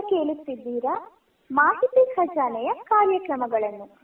ಕೇಳುತ್ತಿದ್ದೀರಾ? ಮಾಹಿತಿ ಖಜಾನೆಯ ಕಾರ್ಯಕ್ರಮಗಳನ್ನು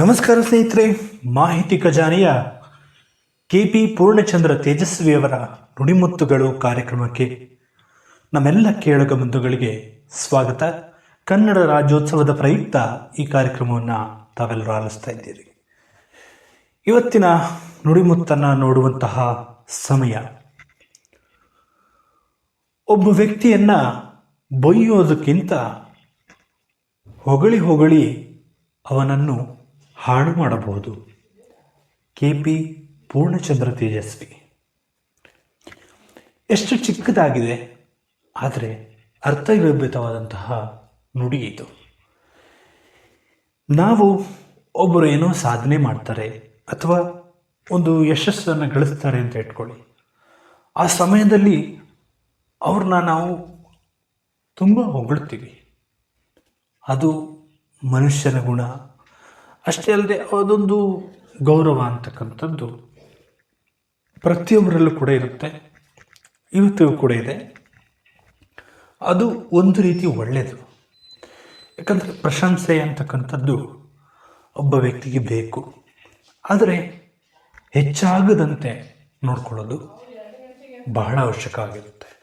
ನಮಸ್ಕಾರ ಸ್ನೇಹಿತರೆ, ಮಾಹಿತಿ ಖಜಾನೆಯ ಕೆ ಪಿ ಪೂರ್ಣಚಂದ್ರ ತೇಜಸ್ವಿಯವರ ನುಡಿಮುತ್ತುಗಳು ಕಾರ್ಯಕ್ರಮಕ್ಕೆ ನಮ್ಮೆಲ್ಲ ಕೇಳುಗ ಬಂಧುಗಳಿಗೆ ಸ್ವಾಗತ. ಕನ್ನಡ ರಾಜ್ಯೋತ್ಸವದ ಪ್ರಯುಕ್ತ ಈ ಕಾರ್ಯಕ್ರಮವನ್ನು ತಾವೆಲ್ಲರೂ ಆಲಿಸ್ತಾ ಇದ್ದೀರಿ. ಇವತ್ತಿನ ನುಡಿಮುತ್ತನ್ನು ನೋಡುವಂತಹ ಸಮಯ. ಒಬ್ಬ ವ್ಯಕ್ತಿಯನ್ನು ಬೊಯ್ಯೋದಕ್ಕಿಂತ ಹೊಗಳಿ ಹೊಗಳಿ ಅವನನ್ನು ಹಾಳು ಮಾಡಬಹುದು. K P Purnachandra Tejaswi. ಎಷ್ಟು ಚಿಕ್ಕದಾಗಿದೆ, ಆದರೆ ಅರ್ಥಗರ್ಭಿತವಾದಂತಹ ನುಡಿ ಇದು. ನಾವು ಒಬ್ಬರು ಏನೋ ಸಾಧನೆ ಮಾಡ್ತಾರೆ ಅಥವಾ ಒಂದು ಯಶಸ್ಸನ್ನು ಗಳಿಸ್ತಾರೆ ಅಂತ ಇಟ್ಕೊಳ್ಳಿ. ಆ ಸಮಯದಲ್ಲಿ ಅವ್ರನ್ನ ನಾವು ತುಂಬ ಹೊಗಳ್ತೀವಿ. ಅದು ಮನುಷ್ಯನ ಗುಣ ಅಷ್ಟೇ ಅಲ್ಲದೆ ಅದೊಂದು ಗೌರವ ಅಂತಕ್ಕಂಥದ್ದು ಪ್ರತಿಯೊಬ್ಬರಲ್ಲೂ ಕೂಡ ಇರುತ್ತೆ. ಇವತ್ತಿಗೂ ಕೂಡ ಇದೆ. ಅದು ಒಂದು ರೀತಿ ಒಳ್ಳೆಯದು ಯಾಕಂದರೆ ಪ್ರಶಂಸೆ ಅಂತಕ್ಕಂಥದ್ದು ಒಬ್ಬ ವ್ಯಕ್ತಿಗೆ ಬೇಕು. ಆದರೆ ಹೆಚ್ಚಾಗದಂತೆ ನೋಡ್ಕೊಳ್ಳೋದು ಬಹಳ ಅವಶ್ಯಕ ಆಗಿರುತ್ತೆ.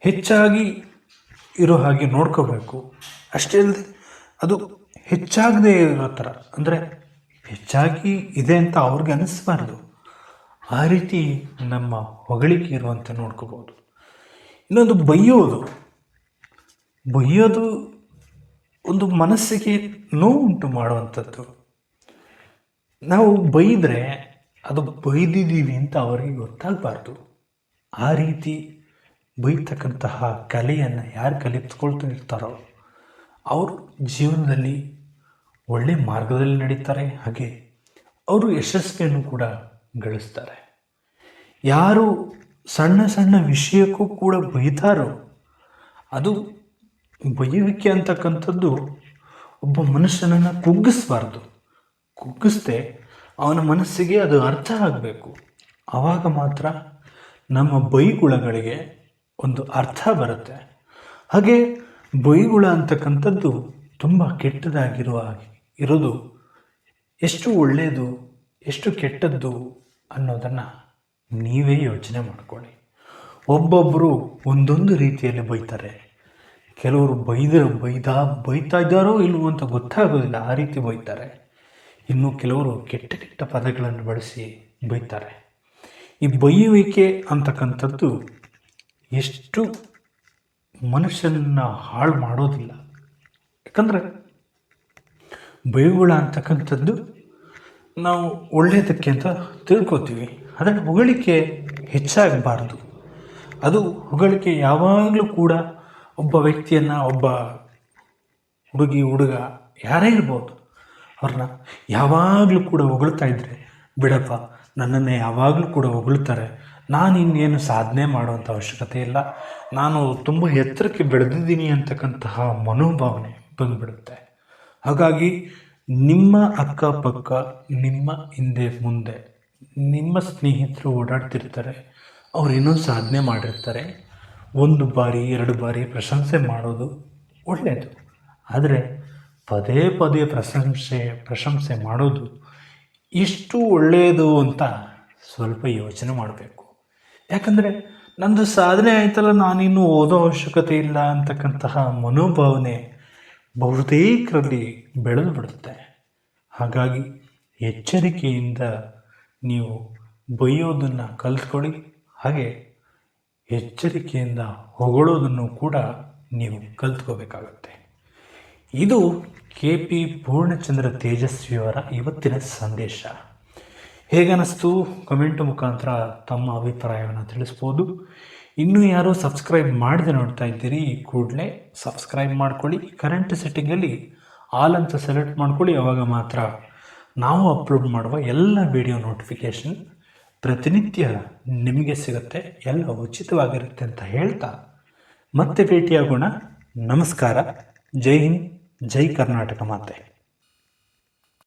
ಹೆಚ್ಚಾಗಿ ಇರೋ ಹಾಗೆ ನೋಡ್ಕೋಬೇಕು. ಅಷ್ಟೇ ಅಲ್ಲದೆ ಅದು ಹೆಚ್ಚಾಗದೇ ಇರೋ ಥರ. ಅಂದರೆ ಹೆಚ್ಚಾಗಿ ಇದೆ ಅಂತ ಅವ್ರಿಗೆ ಅನ್ನಿಸ್ಬಾರ್ದು ಆ ರೀತಿ ನಮ್ಮ ಹೊಗಳಿಕೆ ಇರುವಂತ ನೋಡ್ಕೋಬೋದು. ಇನ್ನೊಂದು ಬೈಯೋದು. ಬೈಯೋದು ಒಂದು ಮನಸ್ಸಿಗೆ ನೋವುಂಟು ಮಾಡುವಂಥದ್ದು. ನಾವು ಬೈದರೆ ಅದು ಬೈದಿದ್ದೀವಿ ಅಂತ ಅವರಿಗೆ ಗೊತ್ತಾಗಬಾರ್ದು. ಆ ರೀತಿ ಬೈತಕ್ಕಂತಹ ಕಲೆಯನ್ನು ಯಾರು ಕಲಿತ್ಕೊಳ್ತಾ ಇರ್ತಾರೋ ಅವರು ಜೀವನದಲ್ಲಿ ಒಳ್ಳೆ ಮಾರ್ಗದಲ್ಲಿ ನಡೀತಾರೆ. ಹಾಗೆ ಅವರು ಯಶಸ್ವಿಯನ್ನು ಕೂಡ ಗಳಿಸ್ತಾರೆ. ಯಾರು ಸಣ್ಣ ಸಣ್ಣ ವಿಷಯಕ್ಕೂ ಕೂಡ ಬೈತಾರೋ, ಅದು ಬೈಯುವಿಕೆ ಅಂತಕ್ಕಂಥದ್ದು ಒಬ್ಬ ಮನುಷ್ಯನನ್ನು ಕುಗ್ಗಿಸ್ಬಾರ್ದು. ಕುಗ್ಗಿಸ್ದೆ ಅವನ ಮನಸ್ಸಿಗೆ ಅದು ಅರ್ಥ ಆಗಬೇಕು. ಆವಾಗ ಮಾತ್ರ ನಮ್ಮ ಬೈಗುಳಗಳಿಗೆ ಒಂದು ಅರ್ಥ ಬರುತ್ತೆ. ಹಾಗೆ ಬೈಗುಳ ಅಂತಕ್ಕಂಥದ್ದು ತುಂಬ ಕೆಟ್ಟದಾಗಿರುವ ಇರೋದು ಎಷ್ಟು ಒಳ್ಳೆಯದು, ಎಷ್ಟು ಕೆಟ್ಟದ್ದು ಅನ್ನೋದನ್ನು ನೀವೇ ಯೋಚನೆ ಮಾಡ್ಕೊಳ್ಳಿ. ಒಬ್ಬೊಬ್ಬರು ಒಂದೊಂದು ರೀತಿಯಲ್ಲಿ ಬೈತಾರೆ. ಕೆಲವರು ಬೈದ ಬೈದ, ಬೈತಾ ಇದ್ದಾರೋ ಇಲ್ವೋ ಅಂತ ಗೊತ್ತಾಗೋದಿಲ್ಲ, ಆ ರೀತಿ ಬೈತಾರೆ. ಇನ್ನು ಕೆಲವರು ಕೆಟ್ಟ ಕೆಟ್ಟ ಪದಗಳನ್ನು ಬಳಸಿ ಬೈತಾರೆ. ಈ ಬೈಯುವಿಕೆ ಅಂತಕ್ಕಂಥದ್ದು ಎಷ್ಟು ಮನುಷ್ಯನನ್ನ ಹಾಳು ಮಾಡೋದಿಲ್ಲ. ಯಾಕಂದರೆ ಬೈಗುಳ ಅಂತಕ್ಕಂಥದ್ದು ನಾವು ಒಳ್ಳೆಯದಕ್ಕೆ ಅಂತ ತಿಳ್ಕೊತೀವಿ. ಅದನ್ನು ಹೊಗಳಿಕೆ ಹೆಚ್ಚಾಗಬಾರ್ದು. ಅದು ಹೊಗಳಿಕೆ ಯಾವಾಗಲೂ ಕೂಡ ಒಬ್ಬ ವ್ಯಕ್ತಿಯನ್ನು ಒಬ್ಬ ಹುಡುಗಿ, ಹುಡುಗ ಯಾರೇ ಇರ್ಬೋದು, ಅವ್ರನ್ನ ಯಾವಾಗಲೂ ಕೂಡ ಹೊಗಳ್ತಾ ಇದ್ದರೆ ಬಿಡಪ್ಪ, ನನ್ನನ್ನು ಯಾವಾಗಲೂ ಕೂಡ ಹೊಗಳ್ತಾರೆ ನಾನು ಇನ್ನೇನು ಸಾಧನೆ ಮಾಡುವಂಥ ಅವಶ್ಯಕತೆ ಇಲ್ಲ. ನಾನು ತುಂಬ ಎತ್ತರಕ್ಕೆ ಬೆಳೆದಿದ್ದೀನಿ ಅಂತಕ್ಕಂತಹ ಮನೋಭಾವನೆ ಬಂದುಬಿಡುತ್ತೆ. ಹಾಗಾಗಿ ನಿಮ್ಮ ಅಕ್ಕಪಕ್ಕ, ನಿಮ್ಮ ಹಿಂದೆ ಮುಂದೆ, ನಿಮ್ಮ ಸ್ನೇಹಿತರು ಓಡಾಡ್ತಿರ್ತಾರೆ, ಅವ್ರು ಏನೋ ಸಾಧನೆ ಮಾಡಿರ್ತಾರೆ, ಒಂದು ಬಾರಿ, ಎರಡು ಬಾರಿ ಪ್ರಶಂಸೆ ಮಾಡೋದು ಒಳ್ಳೆಯದು ಆದರೆ ಪದೇ ಪದೇ ಪ್ರಶಂಸೆ ಪ್ರಶಂಸೆ ಮಾಡೋದು ಇಷ್ಟು ಒಳ್ಳೆಯದು ಅಂತ ಸ್ವಲ್ಪ ಯೋಚನೆ ಮಾಡಬೇಕು. ಯಾಕಂದರೆ ನಂದು ಸಾಧನೆ ಆಯ್ತಲ್ಲ, ನಾನಿನ್ನೂ ಓದೋ ಅವಶ್ಯಕತೆ ಇಲ್ಲ ಅಂತಕ್ಕಂತಹ ಮನೋಭಾವನೆ ಬಹುತೇಕರಲ್ಲಿ ಬೆಳೆದು ಬಿಡುತ್ತೆ. ಹಾಗಾಗಿ ಎಚ್ಚರಿಕೆಯಿಂದ ನೀವು ಬೈಯೋದನ್ನು ಕಲ್ತ್ಕೊಳ್ಳಿ, ಹಾಗೆ ಎಚ್ಚರಿಕೆಯಿಂದ ಹೊಗಳೋದನ್ನು ಕೂಡ ನೀವು ಕಲ್ತ್ಕೋಬೇಕಾಗತ್ತೆ. ಇದು ಕೆ ಪಿ ಪೂರ್ಣಚಂದ್ರ ತೇಜಸ್ವಿಯವರ ಇವತ್ತಿನ ಸಂದೇಶ. ಹೇಗನ್ನಿಸ್ತು ಕಮೆಂಟ್ ಮುಖಾಂತರ ತಮ್ಮ ಅಭಿಪ್ರಾಯವನ್ನು ತಿಳಿಸ್ಬೋದು. ಇನ್ನೂ ಯಾರೂ ಸಬ್ಸ್ಕ್ರೈಬ್ ಮಾಡದೆ ನೋಡ್ತಾ ಇದ್ದೀರಿ, ಕೂಡಲೇ ಸಬ್ಸ್ಕ್ರೈಬ್ ಮಾಡ್ಕೊಳ್ಳಿ. ಕರೆಂಟ್ ಸೆಟ್ಟಿಂಗಲ್ಲಿ ಆಲ್ ಅಂತ ಸೆಲೆಕ್ಟ್ ಮಾಡ್ಕೊಳ್ಳಿ ಆವಾಗ ಮಾತ್ರ ನಾವು ಅಪ್ಲೋಡ್ ಮಾಡುವ ಎಲ್ಲ ವಿಡಿಯೋ ನೋಟಿಫಿಕೇಷನ್ ಪ್ರತಿನಿತ್ಯ ನಿಮಗೆ ಸಿಗುತ್ತೆ, ಎಲ್ಲ ಉಚಿತವಾಗಿರುತ್ತೆ ಅಂತ ಹೇಳ್ತಾ ಮತ್ತೆ ಭೇಟಿಯಾಗೋಣ. ನಮಸ್ಕಾರ. ಜೈ ಹಿಂದ್, ಜೈ ಕರ್ನಾಟಕ ಮಾತೆ.